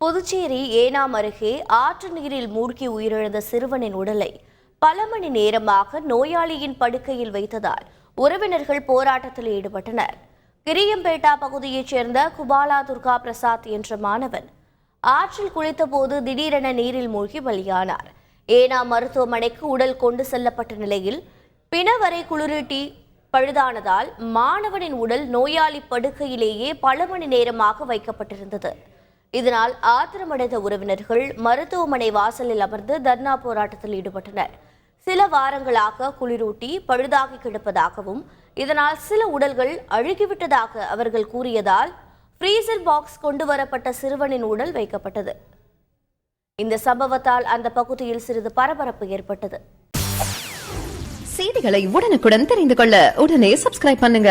புதுச்சேரி ஏனாம் அருகே ஆற்று நீரில் மூழ்கி உயிரிழந்த சிறுவனின் உடலை பல மணி நேரமாக நோயாளியின் படுக்கையில் வைத்ததால் உறவினர்கள் போராட்டத்தில் ஈடுபட்டனர். கிரியம்பேட்டா பகுதியைச் சேர்ந்த குபாலா துர்கா பிரசாத் என்ற மாணவன் ஆற்றில் குளித்தபோது திடீரென நீரில் மூழ்கி பலியானார். ஏனா மருத்துவமனைக்கு உடல் கொண்டு செல்லப்பட்ட நிலையில் பிணவரை குளிரூட்டி பழுதானதால் மாணவனின் உடல் நோயாளி படுக்கையிலேயே பல மணி நேரமாக வைக்கப்பட்டிருந்தது. இதனால் ஆத்திரமடைந்த உறவினர்கள் மருத்துவமனை வாசலில் அமர்ந்து தர்ணா போராட்டத்தில் ஈடுபட்டனர். சில வாரங்களாக குளிரூட்டி பழுதாகி கிடப்பதாகவும் இதனால் சில உடல்கள் அழுகிவிட்டதாக அவர்கள் கூறியதால் ஃப்ரீசர் பாக்ஸ் கொண்டு வரப்பட்ட சிறுவனின் உடல் வைக்கப்பட்டது. இந்த சம்பவத்தால் அந்த பகுதியில் சிறிது பரபரப்பு ஏற்பட்டது. செய்திகளை உடனுக்குடன் தெரிந்து கொள்ள உடனே சப்ஸ்கிரைப் பண்ணுங்க.